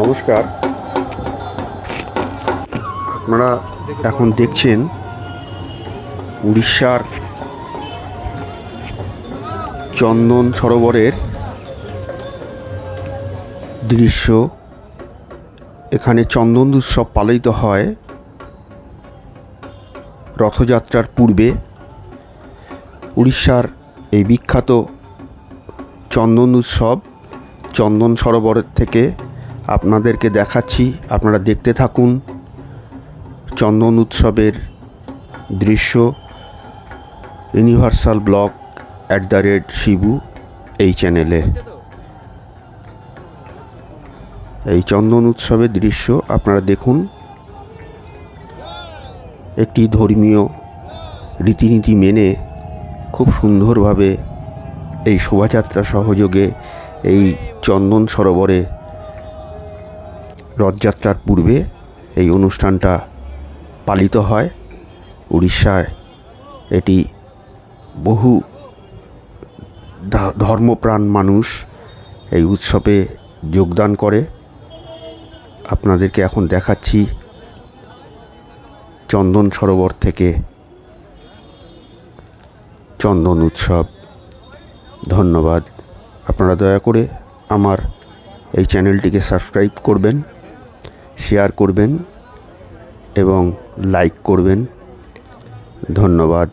নমস্কার। আপনারা এখন দেখছেন উড়িষ্যার চন্দন সরোবরের দৃশ্য। এখানে চন্দন উৎসব পালিত হয় রথযাত্রার পূর্বে। উড়িষ্যার এই বিখ্যাত চন্দন উৎসব চন্দন সরোবরের থেকে আপনাদেরকে দেখাচ্ছি। আপনারা দেখতে থাকুন চন্দন উৎসবের দৃশ্য universal blog at the rate Shibu এই চ্যানেলে এই চন্দন উৎসবের দৃশ্য আপনারা দেখুন। একটি ধর্মীয় রীতিনীতি মেনে খুব সুন্দরভাবে এই শোভাযাত্রা সহযোগে এই চন্দন সরোবরে রথযাত্রার পূর্বে এই অনুষ্ঠানটা পালিত হয়। উড়িষ্যায় এটি বহু ধর্মপ্রাণ মানুষ এই উৎসবে যোগদান করে। আপনাদেরকে এখন দেখাচ্ছি চন্দন সরোবর থেকে চন্দন উৎসব। ধন্যবাদ। আপনারা দয়া করে আমার এই চ্যানেলটিকে সাবস্ক্রাইব করবেন। শেয়ার করবেন এবং লাইক করবেন। ধন্যবাদ।